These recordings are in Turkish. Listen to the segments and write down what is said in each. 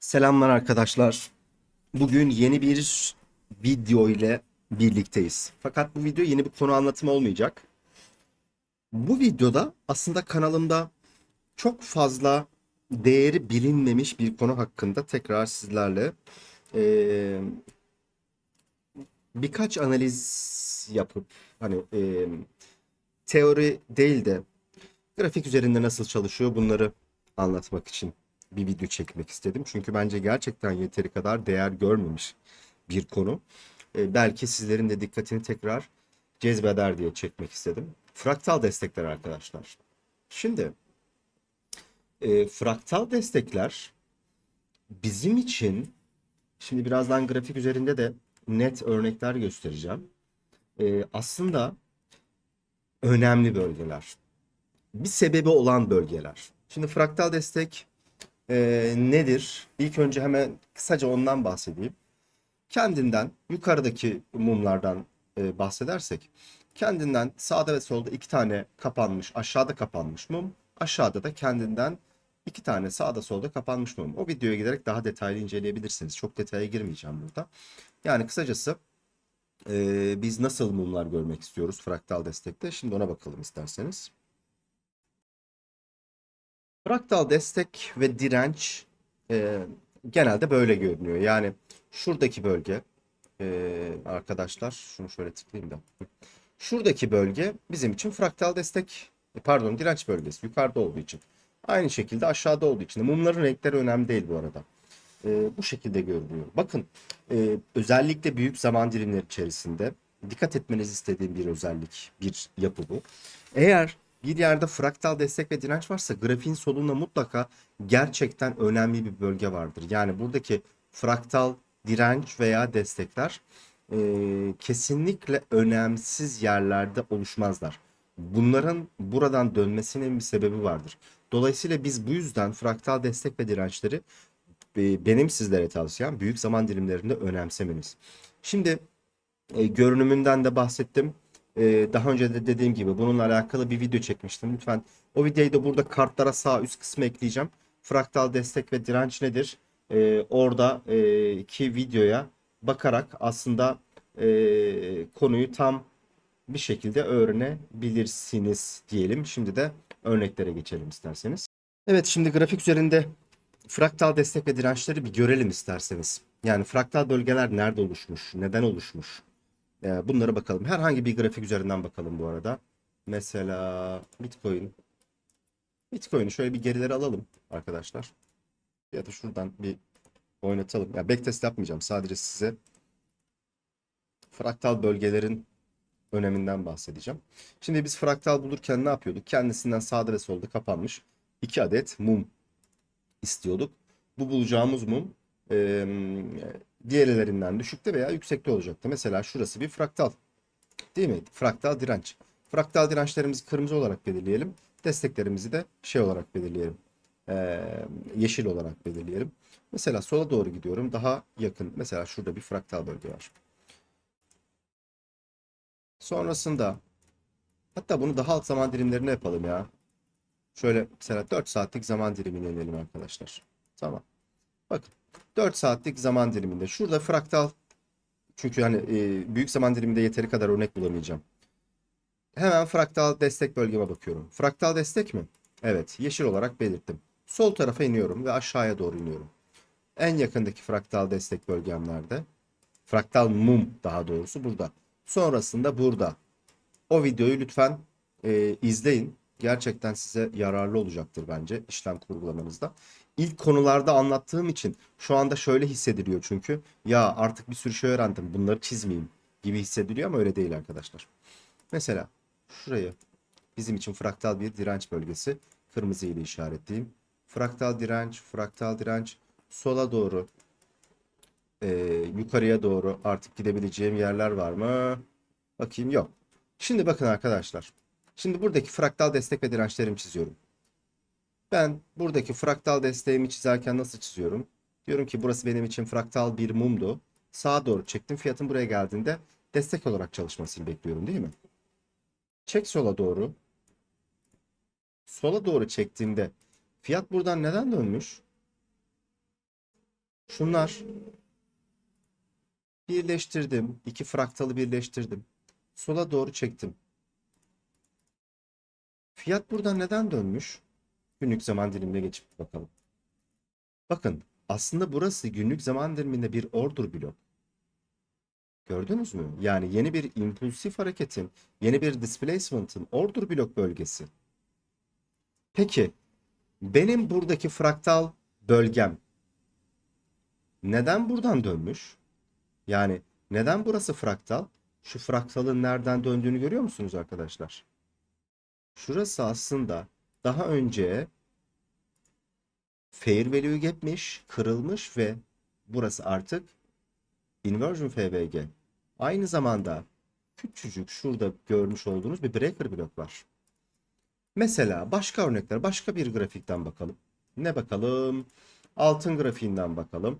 Selamlar arkadaşlar. Bugün yeni bir video ile birlikteyiz. Fakat bu video yeni bir konu anlatımı olmayacak. Bu videoda aslında kanalımda çok fazla değeri bilinmemiş bir konu hakkında tekrar sizlerle eee, birkaç analiz yapıp hani eee, teori değil de grafik üzerinde nasıl çalışıyor bunları anlatmak için bir video çekmek istedim. Çünkü bence gerçekten yeteri kadar değer görmemiş bir konu. E, belki sizlerin de dikkatini tekrar cezbeder diye çekmek istedim. Fraktal destekler arkadaşlar. Şimdi e, fraktal destekler bizim için şimdi birazdan grafik üzerinde de net örnekler göstereceğim. E, aslında önemli bölgeler. Bir sebebi olan bölgeler. Şimdi fraktal destek e, nedir? İlk önce hemen kısaca ondan bahsedeyim. Kendinden yukarıdaki mumlardan e, bahsedersek, kendinden sağda ve solda iki tane kapanmış, aşağıda kapanmış mum, aşağıda da kendinden iki tane sağda solda kapanmış mum. O videoya giderek daha detaylı inceleyebilirsiniz. Çok detaya girmeyeceğim burada. Yani kısacası e, biz nasıl mumlar görmek istiyoruz fraktal destekte? Şimdi ona bakalım isterseniz. Fraktal destek ve direnç e, genelde böyle görünüyor. Yani şuradaki bölge e, arkadaşlar şunu şöyle tıklayayım da. Şuradaki bölge bizim için fraktal destek e, pardon direnç bölgesi yukarıda olduğu için. Aynı şekilde aşağıda olduğu için. Mumların renkleri önemli değil bu arada. E, bu şekilde görünüyor. Bakın e, özellikle büyük zaman dilimleri içerisinde dikkat etmenizi istediğim bir özellik, bir yapı bu. Eğer bir yerde fraktal destek ve direnç varsa grafiğin solunda mutlaka gerçekten önemli bir bölge vardır. Yani buradaki fraktal direnç veya destekler e, kesinlikle önemsiz yerlerde oluşmazlar. Bunların buradan dönmesinin bir sebebi vardır. Dolayısıyla biz bu yüzden fraktal destek ve dirençleri e, benim sizlere tavsiyem büyük zaman dilimlerinde önemsemeniz. Şimdi e, görünümünden de bahsettim. E, daha önce de dediğim gibi bununla alakalı bir video çekmiştim. Lütfen o videoyu da burada kartlara sağ üst kısmı ekleyeceğim. Fraktal destek ve direnç nedir? E, orada e, iki videoya bakarak aslında e, konuyu tam bir şekilde öğrenebilirsiniz diyelim. Şimdi de örneklere geçelim isterseniz. Evet şimdi grafik üzerinde fraktal destek ve dirençleri bir görelim isterseniz. Yani fraktal bölgeler nerede oluşmuş, neden oluşmuş? Ee, bunlara bakalım. Herhangi bir grafik üzerinden bakalım bu arada. Mesela Bitcoin. Bitcoin'i şöyle bir gerilere alalım arkadaşlar. Ya da şuradan bir oynatalım. Ya backtest yapmayacağım. Sadece size fraktal bölgelerin öneminden bahsedeceğim. Şimdi biz fraktal bulurken ne yapıyorduk? Kendisinden sağda ve solda kapanmış iki adet mum istiyorduk. Bu bulacağımız mum e, diğerlerinden düşükte veya yüksekte olacaktı. Mesela şurası bir fraktal. Değil mi? Fraktal direnç. Fraktal dirençlerimizi kırmızı olarak belirleyelim. Desteklerimizi de şey olarak belirleyelim. E, yeşil olarak belirleyelim. Mesela sola doğru gidiyorum. Daha yakın. Mesela şurada bir fraktal bölge var. Sonrasında hatta bunu daha alt zaman dilimlerine yapalım ya. Şöyle mesela 4 saatlik zaman dilimine inelim arkadaşlar. Tamam. Bakın 4 saatlik zaman diliminde şurada fraktal çünkü hani e, büyük zaman diliminde yeteri kadar örnek bulamayacağım. Hemen fraktal destek bölgeme bakıyorum. Fraktal destek mi? Evet, yeşil olarak belirttim. Sol tarafa iniyorum ve aşağıya doğru iniyorum. En yakındaki fraktal destek bölgem nerede? Fraktal mum daha doğrusu burada. Sonrasında burada. O videoyu lütfen e, izleyin. Gerçekten size yararlı olacaktır bence işlem kurgulamanızda. İlk konularda anlattığım için şu anda şöyle hissediliyor çünkü. Ya artık bir sürü şey öğrendim bunları çizmeyeyim gibi hissediliyor ama öyle değil arkadaşlar. Mesela şurayı bizim için fraktal bir direnç bölgesi. Kırmızı ile işaretleyeyim. Fraktal direnç, fraktal direnç sola doğru e, yukarıya doğru artık gidebileceğim yerler var mı? Bakayım yok. Şimdi bakın arkadaşlar. Şimdi buradaki fraktal destek ve dirençlerimi çiziyorum. Ben buradaki fraktal desteğimi çizerken nasıl çiziyorum? Diyorum ki burası benim için fraktal bir mumdu. Sağa doğru çektim. Fiyatın buraya geldiğinde destek olarak çalışmasını bekliyorum değil mi? Çek sola doğru. Sola doğru çektiğimde fiyat buradan neden dönmüş? Şunlar birleştirdim. iki fraktalı birleştirdim. Sola doğru çektim. Fiyat buradan neden dönmüş? Günlük zaman dilimine geçip bakalım. Bakın aslında burası günlük zaman diliminde bir order blok. Gördünüz mü? Yani yeni bir impulsif hareketin, yeni bir displacement'ın order blok bölgesi. Peki benim buradaki fraktal bölgem neden buradan dönmüş? Yani neden burası fraktal? Şu fraktalın nereden döndüğünü görüyor musunuz arkadaşlar? Şurası aslında daha önce fair value gap'miş, kırılmış ve burası artık inversion FVG. Aynı zamanda küçücük şurada görmüş olduğunuz bir breaker blok var. Mesela başka örnekler, başka bir grafikten bakalım. Ne bakalım? Altın grafiğinden bakalım.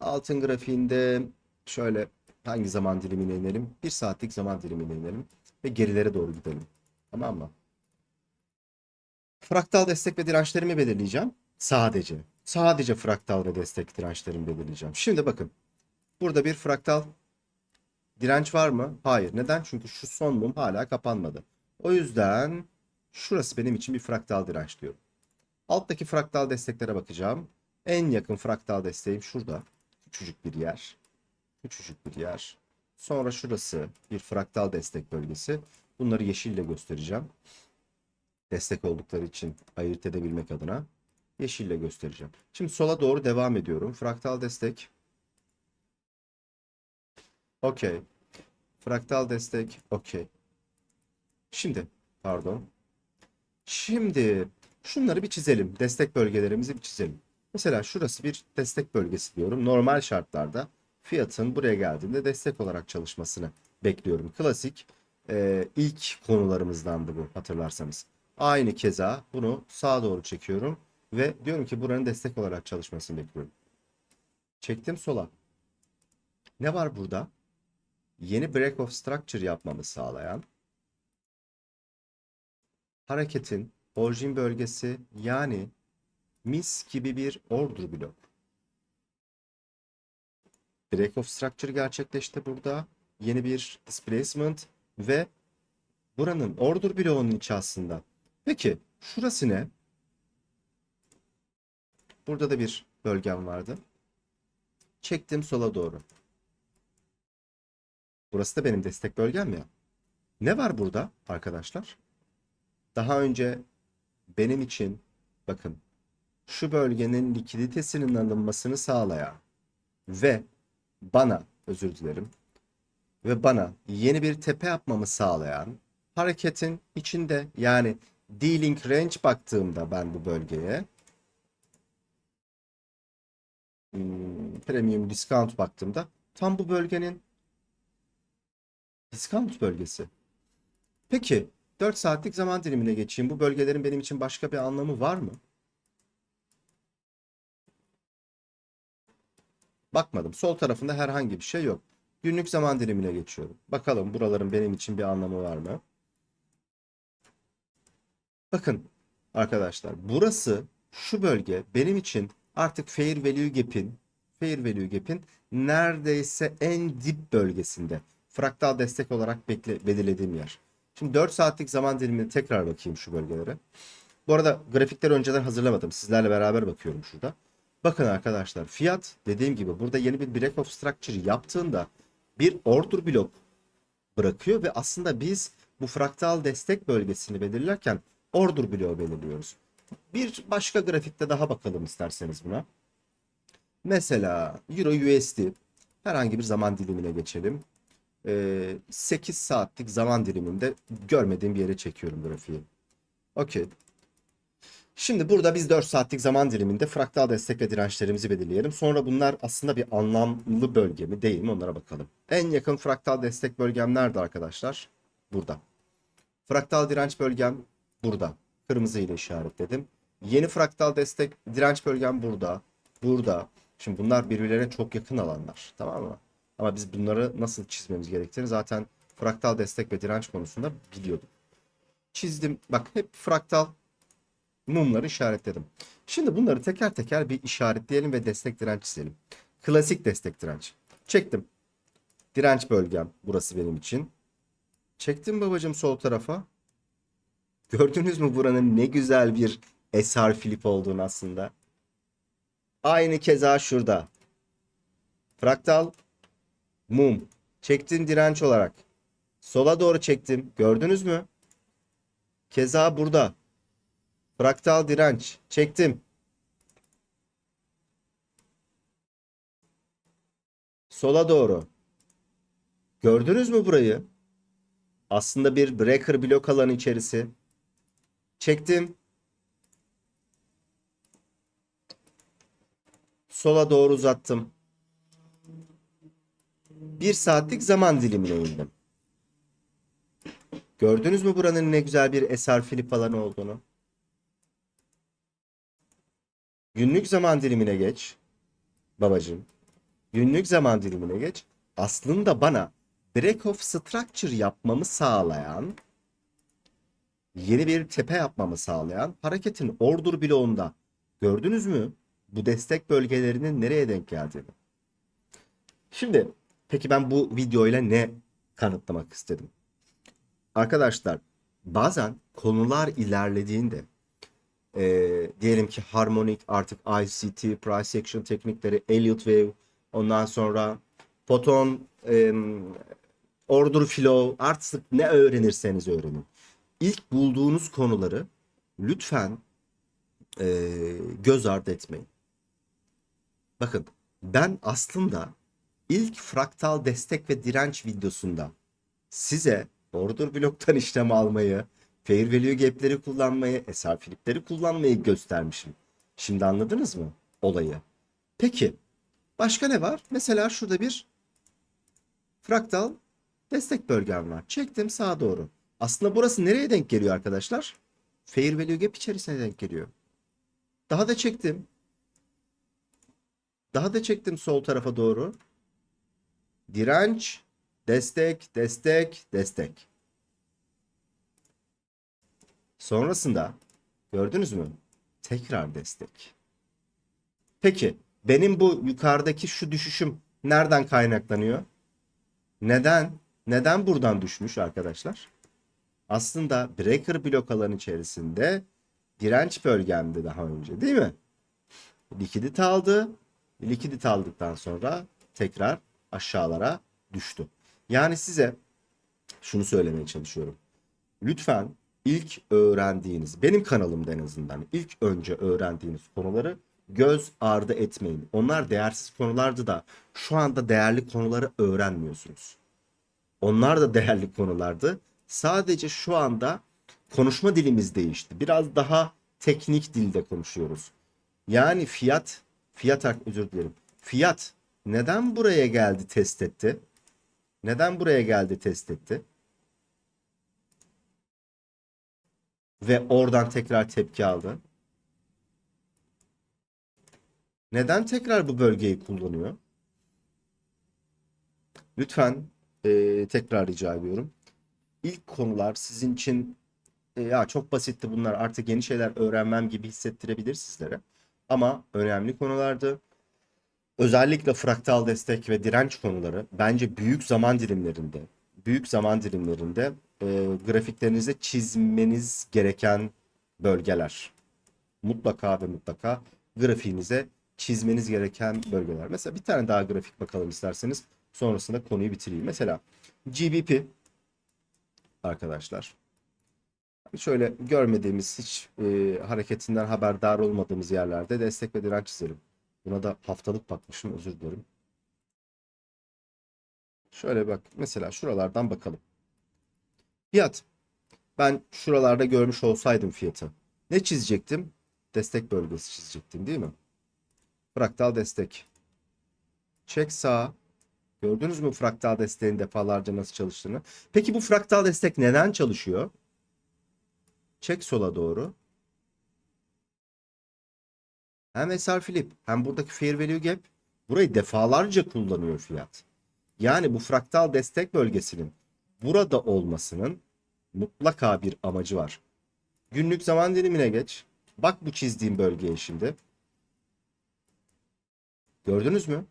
Altın grafiğinde şöyle hangi zaman dilimine inelim? Bir saatlik zaman dilimine inelim ve gerilere doğru gidelim. Tamam mı? Fraktal destek ve dirençlerimi belirleyeceğim. Sadece. Sadece fraktal ve destek dirençlerimi belirleyeceğim. Şimdi bakın. Burada bir fraktal direnç var mı? Hayır. Neden? Çünkü şu son mum hala kapanmadı. O yüzden şurası benim için bir fraktal direnç diyorum. Alttaki fraktal desteklere bakacağım. En yakın fraktal desteğim şurada. Küçücük bir yer. Küçücük bir yer. Sonra şurası bir fraktal destek bölgesi. Bunları yeşille göstereceğim. Destek oldukları için ayırt edebilmek adına yeşille göstereceğim. Şimdi sola doğru devam ediyorum. Fraktal destek. Okey. Fraktal destek. Okey. Şimdi pardon. Şimdi şunları bir çizelim. Destek bölgelerimizi bir çizelim. Mesela şurası bir destek bölgesi diyorum. Normal şartlarda fiyatın buraya geldiğinde destek olarak çalışmasını bekliyorum. Klasik e, ilk konularımızdandı bu hatırlarsanız. Aynı keza bunu sağa doğru çekiyorum ve diyorum ki buranın destek olarak çalışmasını bekliyorum. Çektim sola. Ne var burada? Yeni break of structure yapmamı sağlayan hareketin orijin bölgesi yani mis gibi bir order blok. Break of structure gerçekleşti burada. Yeni bir displacement ve buranın order bloğunun içi aslında. Peki şurası ne? Burada da bir bölgem vardı. Çektim sola doğru. Burası da benim destek bölgem ya. Ne var burada arkadaşlar? Daha önce benim için bakın şu bölgenin likiditesinin alınmasını sağlayan ve bana özür dilerim ve bana yeni bir tepe yapmamı sağlayan hareketin içinde yani dealing range baktığımda ben bu bölgeye hmm, premium discount baktığımda tam bu bölgenin discount bölgesi. Peki 4 saatlik zaman dilimine geçeyim. Bu bölgelerin benim için başka bir anlamı var mı? Bakmadım. Sol tarafında herhangi bir şey yok. Günlük zaman dilimine geçiyorum. Bakalım buraların benim için bir anlamı var mı? Bakın arkadaşlar burası şu bölge benim için artık fair value gap'in fair value gap'in neredeyse en dip bölgesinde. Fraktal destek olarak bekle, belirlediğim yer. Şimdi 4 saatlik zaman dilimine tekrar bakayım şu bölgelere. Bu arada grafikleri önceden hazırlamadım. Sizlerle beraber bakıyorum şurada. Bakın arkadaşlar fiyat dediğim gibi burada yeni bir break of structure yaptığında bir order blok bırakıyor ve aslında biz bu fraktal destek bölgesini belirlerken order bloğu belirliyoruz. Bir başka grafikte daha bakalım isterseniz buna. Mesela Euro USD herhangi bir zaman dilimine geçelim. Ee, 8 saatlik zaman diliminde görmediğim bir yere çekiyorum grafiği. Okey. Şimdi burada biz 4 saatlik zaman diliminde fraktal destek ve dirençlerimizi belirleyelim. Sonra bunlar aslında bir anlamlı bölge mi değil mi onlara bakalım. En yakın fraktal destek bölgem nerede arkadaşlar? Burada. Fraktal direnç bölgem burada. Kırmızı ile işaretledim. Yeni fraktal destek direnç bölgem burada. Burada. Şimdi bunlar birbirlerine çok yakın alanlar. Tamam mı? Ama biz bunları nasıl çizmemiz gerektiğini zaten fraktal destek ve direnç konusunda biliyorduk. Çizdim. Bak hep fraktal mumları işaretledim. Şimdi bunları teker teker bir işaretleyelim ve destek direnç çizelim. Klasik destek direnç. Çektim. Direnç bölgem burası benim için. Çektim babacım sol tarafa. Gördünüz mü buranın ne güzel bir SR flip olduğunu aslında. Aynı keza şurada. Fraktal mum. Çektim direnç olarak. Sola doğru çektim. Gördünüz mü? Keza burada. Fraktal direnç. Çektim. Sola doğru. Gördünüz mü burayı? Aslında bir breaker blok alanı içerisi. Çektim. Sola doğru uzattım. Bir saatlik zaman dilimine indim. Gördünüz mü buranın ne güzel bir eser flip alanı olduğunu? Günlük zaman dilimine geç. Babacım. Günlük zaman dilimine geç. Aslında bana break of structure yapmamı sağlayan yeni bir tepe yapmamı sağlayan hareketin order bloğunda gördünüz mü bu destek bölgelerinin nereye denk geldiğini. Şimdi peki ben bu videoyla ne kanıtlamak istedim? Arkadaşlar bazen konular ilerlediğinde e, diyelim ki harmonik artık ICT, price action teknikleri, Elliott wave, ondan sonra Poton, e, order flow artık ne öğrenirseniz öğrenin. İlk bulduğunuz konuları lütfen e, göz ardı etmeyin. Bakın ben aslında ilk fraktal destek ve direnç videosunda size order bloktan işlem almayı, fair value gap'leri kullanmayı, SR flip'leri kullanmayı göstermişim. Şimdi anladınız mı olayı? Peki başka ne var? Mesela şurada bir fraktal destek bölgem var. Çektim sağa doğru. Aslında burası nereye denk geliyor arkadaşlar? Fair value gap içerisine denk geliyor. Daha da çektim. Daha da çektim sol tarafa doğru. Direnç, destek, destek, destek. Sonrasında gördünüz mü? Tekrar destek. Peki benim bu yukarıdaki şu düşüşüm nereden kaynaklanıyor? Neden? Neden buradan düşmüş arkadaşlar? Aslında breaker blok alanı içerisinde direnç bölgemdi daha önce değil mi? Likidit aldı. Likidit aldıktan sonra tekrar aşağılara düştü. Yani size şunu söylemeye çalışıyorum. Lütfen ilk öğrendiğiniz, benim kanalımda en azından ilk önce öğrendiğiniz konuları göz ardı etmeyin. Onlar değersiz konulardı da şu anda değerli konuları öğrenmiyorsunuz. Onlar da değerli konulardı. Sadece şu anda konuşma dilimiz değişti. Biraz daha teknik dilde konuşuyoruz. Yani fiyat, fiyat özür dilerim. Fiyat neden buraya geldi test etti? Neden buraya geldi test etti? Ve oradan tekrar tepki aldı. Neden tekrar bu bölgeyi kullanıyor? Lütfen e, tekrar rica ediyorum. İlk konular sizin için e, ya çok basitti bunlar artık yeni şeyler öğrenmem gibi hissettirebilir sizlere. Ama önemli konulardı. Özellikle fraktal destek ve direnç konuları bence büyük zaman dilimlerinde, büyük zaman dilimlerinde e, grafiklerinize çizmeniz gereken bölgeler. Mutlaka ve mutlaka grafiğinize çizmeniz gereken bölgeler. Mesela bir tane daha grafik bakalım isterseniz. Sonrasında konuyu bitireyim. Mesela GBP arkadaşlar. Şöyle görmediğimiz hiç e, hareketinden haberdar olmadığımız yerlerde destek ve direnç çizelim. Buna da haftalık bakmışım özür dilerim. Şöyle bak mesela şuralardan bakalım. Fiyat. Ben şuralarda görmüş olsaydım fiyatı. Ne çizecektim? Destek bölgesi çizecektim değil mi? Fraktal destek. Çek sağa. Gördünüz mü fraktal desteğin defalarca nasıl çalıştığını? Peki bu fraktal destek neden çalışıyor? Çek sola doğru. Hem SR flip hem buradaki fair value gap burayı defalarca kullanıyor fiyat. Yani bu fraktal destek bölgesinin burada olmasının mutlaka bir amacı var. Günlük zaman dilimine geç. Bak bu çizdiğim bölgeye şimdi. Gördünüz mü?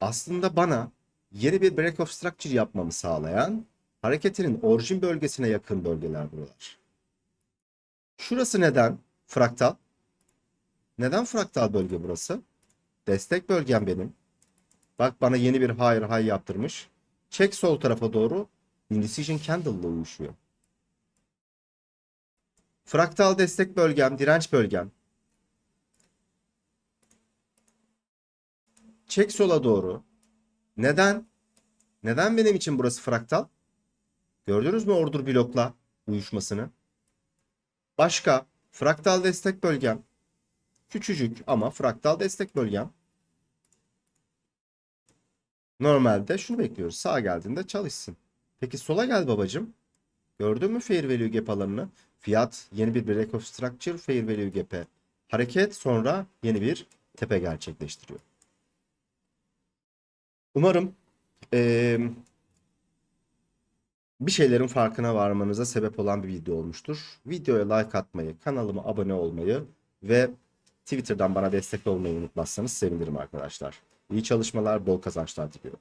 Aslında bana yeni bir break of structure yapmamı sağlayan hareketinin orijin bölgesine yakın bölgeler buralar. Şurası neden fraktal? Neden fraktal bölge burası? Destek bölgem benim. Bak bana yeni bir higher high yaptırmış. Çek sol tarafa doğru. Indecision Candle ile uyuşuyor. Fraktal destek bölgem, direnç bölgem. Çek sola doğru. Neden? Neden benim için burası fraktal? Gördünüz mü order blokla uyuşmasını? Başka fraktal destek bölgem. Küçücük ama fraktal destek bölgem. Normalde şunu bekliyoruz. Sağa geldiğinde çalışsın. Peki sola gel babacım. Gördün mü fair value gap alanını? Fiyat yeni bir break of structure fair value gap'e hareket sonra yeni bir tepe gerçekleştiriyor. Umarım eee, bir şeylerin farkına varmanıza sebep olan bir video olmuştur. Videoya like atmayı, kanalıma abone olmayı ve Twitter'dan bana destek olmayı unutmazsanız sevinirim arkadaşlar. İyi çalışmalar, bol kazançlar diliyorum.